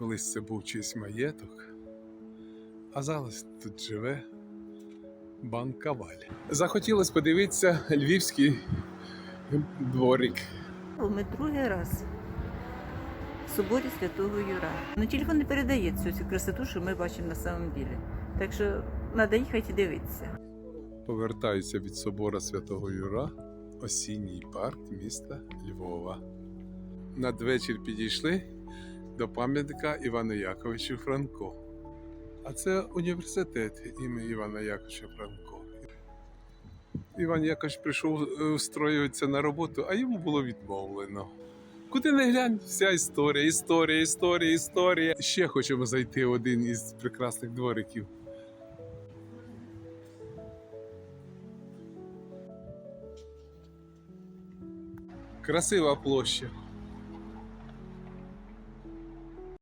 Колись це був чийсь маєток, а зараз тут живе банк Каваль. Захотілося подивитися львівський дворик. Ми другий раз в соборі Святого Юра. Ну телефон не передає цю цю красоту, що ми бачимо на самом ділі. Так що треба їхати і дивитися. Повертаюся від собора Святого Юра, осінній парк міста Львова. Надвечір підійшли до пам'ятника Івану Яковичу Франко. А це університет імені Івана Яковича Франко. Іван Якович прийшов е, встроюватися на роботу, а йому було відмовлено. Куди не глянь, вся історія, історія, історія, історія. Ще хочемо зайти в один із прекрасних двориків. Красива площа.